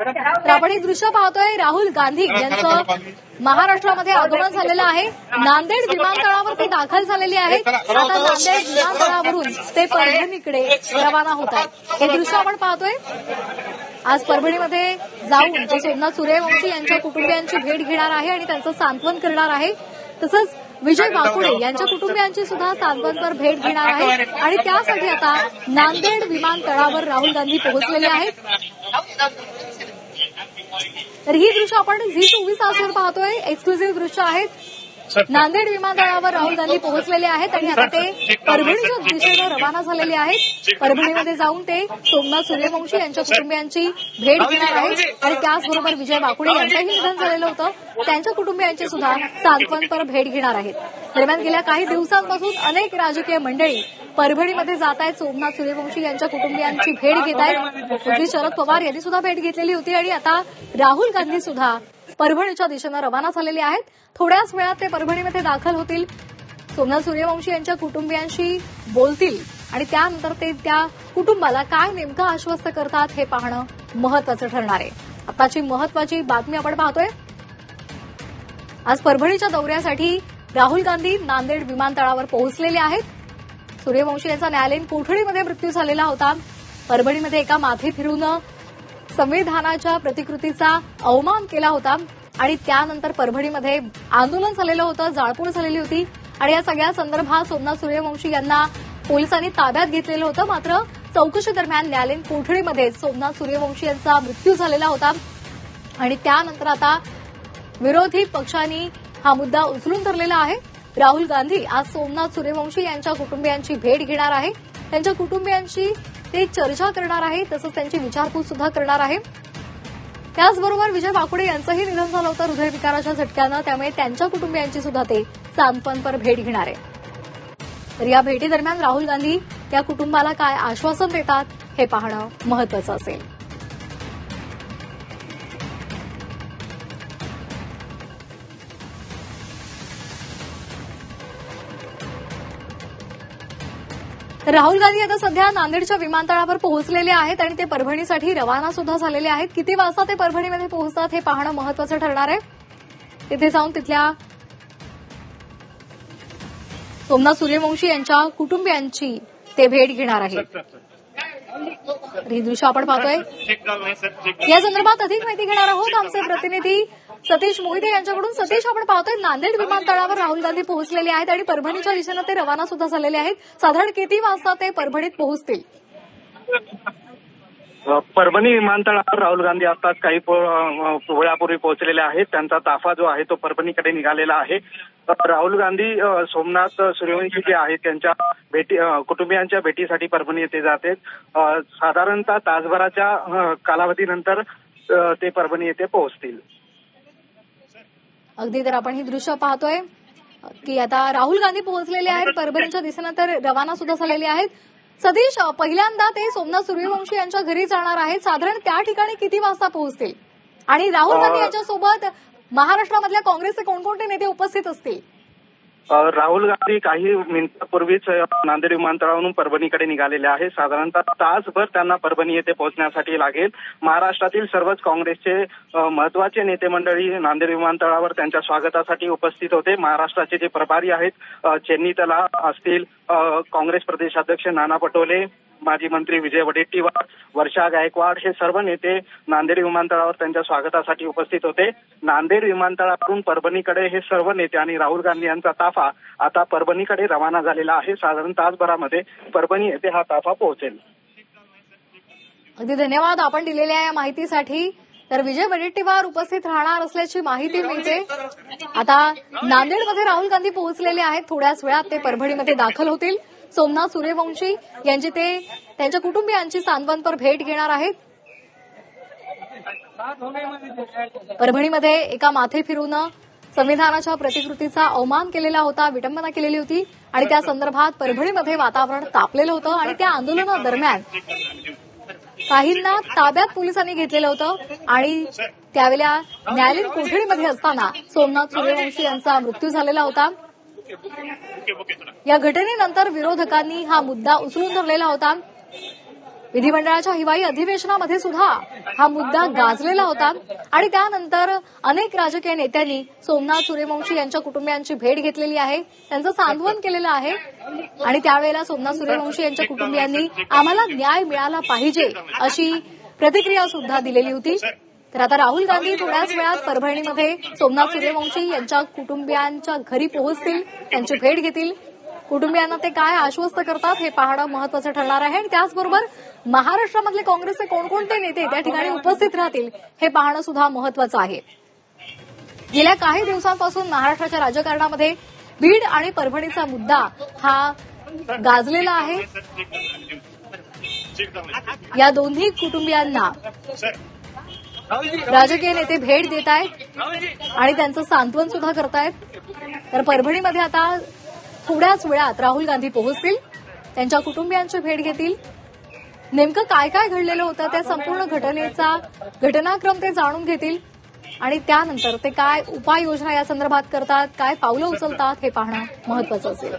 तर आपण हे दृश्य पाहतोय राहुल गांधी यांचं महाराष्ट्रामध्ये आगमन झालेलं आहे. नांदेड विमानतळावर ते दाखल झालेले आहेत आता नांदेड विमानतळावरून ते परभणीकडे रवाना होत आहेत. हे दृश्य आपण पाहतोय. आज परभणीमध्ये जाऊन ते सोमनाथ सूर्यवंशी यांच्या कुटुंबियांची भेट घेणार आहे आणि त्यांचं सांत्वन करणार आहे. तसंच विजय वाकुडे यांच्या कुटुंबियांची सुद्धा सांत्वनपर भेट घेणार आहे. आणि त्यासाठी आता नांदेड विमानतळावर राहुल गांधी पोहोचलेले आहेत. तर ही दृश्य आपण झी चोवीस तासवर पाहतोय. एक्सक्लुझिव्ह दृश्य आहेत. नांदेड विमानतळावर राहुल गांधी पोहोचलेले आहेत आणि आता ते परभणीच्या दिशेनं रवाना झालेले आहेत. परभणीमध्ये जाऊन ते सोमनाथ सूर्यवंशी यांच्या कुटुंबियांची भेट घेणार आहेत. आणि त्याचबरोबर विजय वाकुडे यांचंही निधन झालेलं होतं. त्यांच्या कुटुंबियांची सुद्धा सांत्वनपर भेट घेणार आहेत. दरम्यान गेल्या काही दिवसांपासून अनेक राजकीय मंडळी परभणीमध्ये जात आहेत सोमनाथ सूर्यवंशी यांच्या कुटुंबियांची भेट घेत आहेत. शरद पवार यांनी सुद्धा भेट घेतलेली होती आणि आता राहुल गांधी सुद्धा परभणीच्या दिशेनं रवाना झालेले आहेत. थोड्याच वेळात ते परभणीमध्ये दाखल होतील. सोमनाथ सूर्यवंशी यांच्या कुटुंबियांशी बोलतील आणि त्यानंतर ते त्या कुटुंबाला काय नेमकं आश्वस्त करतात हे पाहणं महत्वाचं ठरणार आहे. आताची महत्वाची बातमी आपण पाहतोय. आज परभणीच्या दौऱ्यासाठी राहुल गांधी नांदेड विमानतळावर पोहोचलेले आहेत. सूर्यवंशी यांचा न्यायालयीन कोठडीमध्ये मृत्यू झालेला होता. परभणीमध्ये एका माथे फिरून संविधानाच्या प्रतिकृतीचा अवमान केला होता आणि त्यानंतर परभणीमध्ये आंदोलन झालेलं होतं जाळपोळ झालेली होती आणि या सगळ्या संदर्भात सोमनाथ सूर्यवंशी यांना पोलिसांनी ताब्यात घेतलेलं होतं. मात्र चौकशी दरम्यान न्यायालयीन कोठडीमध्ये सोमनाथ सूर्यवंशी यांचा मृत्यू झालेला होता आणि त्यानंतर आता विरोधी पक्षांनी हा मुद्दा उचलून धरलेला आहे. राहुल गांधी आज सोमनाथ सूर्यवंशी यांच्या कुटुंबियांची भेट घेणार आहे त्यांच्या कुटुंबियांशी ते चर्चा करणार आहे तसंच त्यांची विचारपूस सुद्धा करणार आहे त्याचबरोबर विजय बाकुडे यांचंही निधन झालं होतं हृदयविकाराच्या झटक्यानं त्यामुळे त्यांच्या कुटुंबियांची सुद्धा ते सांत्वनपर भेट घेणार आहे तर या भेटीदरम्यान राहुल गांधी त्या कुटुंबाला काय आश्वासन देतात हे पाहणं महत्वाचं असेल. राहुल गांधी आता सध्या नांदेडच्या विमानतळावर पोहोचलेले आहेत आणि ते परभणीसाठी रवाना सुद्धा झालेले आहेत किती वाजता ते परभणीमध्ये पोहोचतात हे पाहणं महत्वाचं ठरणार आहे तिथे जाऊन तिथल्या सोमनाथ सूर्यवंशी यांच्या कुटुंबियांची ते भेट घेणार आहेत ही दृश्य आपण पाहतोय या संदर्भात अधिक माहिती घेणार आहोत आमचे प्रतिनिधी सतीश मोहिते यांच्याकडून सतीश आपण पाहतोय नांदेड विमानतळावर राहुल गांधी पोहोचलेले आहेत आणि परभणीच्या दिशेनं ते रवाना सुद्धा झालेले आहेत. साधारण किती वाजता ते परभणीत पोहोचतील? परभणी विमानतळावर राहुल गांधी आताच काही वेळापूर्वी पोहोचलेले आहेत. त्यांचा ताफा जो आहे तो परभणीकडे निघालेला आहे. राहुल गांधी सोमनाथ सूर्यवंशी जे आहेत त्यांच्या भेटी कुटुंबियांच्या भेटीसाठी परभणी येथे जाते साधारणतः तासभराच्या कालावधीनंतर ते परभणी येथे पोहोचतील. अगदी तर आपण ही दृश्य पाहतोय की आता राहुल गांधी पोहोचलेले आहेत. परभणीच्या दिशेनं तर रवाना सुद्धा झालेले आहेत. सतीश पहिल्यांदा ते सोमनाथ सूर्यवंशी यांच्या घरी जाणार आहेत. साधारण त्या ठिकाणी किती वाजता पोहोचतील? आणि राहुल गांधी यांच्यासोबत महाराष्ट्रामधल्या काँग्रेसचे कोणकोणते नेते उपस्थित असतील? राहुल गांधी काही मिनिटांपूर्वीच नांदेड विमानतळावरून परभणीकडे निघालेले आहे. साधारणतः तासभर त्यांना परभणी येथे पोहोचण्यासाठी लागेल. महाराष्ट्रातील सर्वच काँग्रेसचे महत्त्वाचे नेते मंडळी नांदेड विमानतळावर त्यांच्या स्वागतासाठी उपस्थित होते. महाराष्ट्राचे जे प्रभारी आहेत चेन्नी तला असतील काँग्रेस प्रदेशाध्यक्ष नाना पटोले माजी मंत्री विजय वडेट्टीवार वर्षा गायकवाड हे सर्व नेते नांदेड विमानतळावर त्यांच्या स्वागतासाठी उपस्थित होते. नांदेड विमानतळावरून परभणीकडे हे सर्व नेते आणि राहुल गांधी यांचा ताफा आता परभणीकडे रवाना झालेला आहे. साधारण तासभरामध्ये परभणी येथे हा ताफा पोहोचेल. अगदी धन्यवाद. आपण दिलेल्या या माहितीसाठी. तर विजय वडेट्टीवार उपस्थित राहणार असल्याची माहिती मिळते. आता नांदेडमध्ये राहुल गांधी पोहोचलेले आहेत. थोड्याच वेळात ते परभणीमध्ये दाखल होतील. सोमनाथ सूर्यवंशी यांची ते त्यांच्या कुटुंबियांची सांत्वनपर भेट घेणार आहेत. परभणीमध्ये एका माथे फिरून संविधानाच्या प्रतिकृतीचा अवमान केलेला होता विटंबना केलेली होती आणि त्या संदर्भात परभणीमध्ये वातावरण तापलेलं होतं आणि त्या आंदोलनादरम्यान काहींना ताब्यात पोलिसांनी घेतलेलं होतं आणि त्यावेळेला न्यायालयीन कोठडीमध्ये असताना सोमनाथ सूर्यवंशी यांचा मृत्यू झालेला होता. या घटनेनंतर विरोधकांनी हा मुद्दा उचलून धरलेला होता. विधिमंडळाच्या हिवाळी अधिवेशनामध्ये सुद्धा हा मुद्दा गाजलेला होता. आणि त्यानंतर अनेक राजकीय नेत्यांनी सोमनाथ सूर्यवंशी यांच्या कुटुंबियांची भेट घेतलेली आहे. त्यांचं सांत्वन केलेलं आहे. आणि त्यावेळेला सोमनाथ सूर्यवंशी यांच्या कुटुंबियांनी आम्हाला न्याय मिळाला पाहिजे अशी प्रतिक्रिया सुद्धा दिलेली होती. तर आता राहुल गांधी थोड्याच वेळात परभणीमध्ये सोमनाथ सूर्यवंशी यांच्या कुटुंबियांच्या घरी पोहोचतील त्यांची भेट घेतील. कुटुंबियांना ते काय आश्वस्त करतात हे पाहणं महत्वाचं ठरणार आहे. आणि त्याचबरोबर महाराष्ट्रामधले काँग्रेसचे कोणकोणते नेते त्या ठिकाणी उपस्थित राहतील हे पाहणं सुद्धा महत्वाचं आहे. गेल्या काही दिवसांपासून महाराष्ट्राच्या राजकारणामध्ये बीड आणि परभणीचा मुद्दा हा गाजलेला आहे. या दोन्ही कुटुंबियांना राजकीय नेते भेट देत आहेत आणि त्यांचं सांत्वन सुद्धा करतायत. तर परभणीमध्ये आता थोड्याच वेळात राहुल गांधी पोहोचतील. त्यांच्या कुटुंबियांची भेट घेतील. नेमकं काय काय घडलेलं होतं त्या संपूर्ण घटनेचा घटनाक्रम ते जाणून घेतील. आणि त्यानंतर ते काय उपाययोजना या संदर्भात करतात काय पावलं उचलतात हे पाहणं महत्वाचं असेल.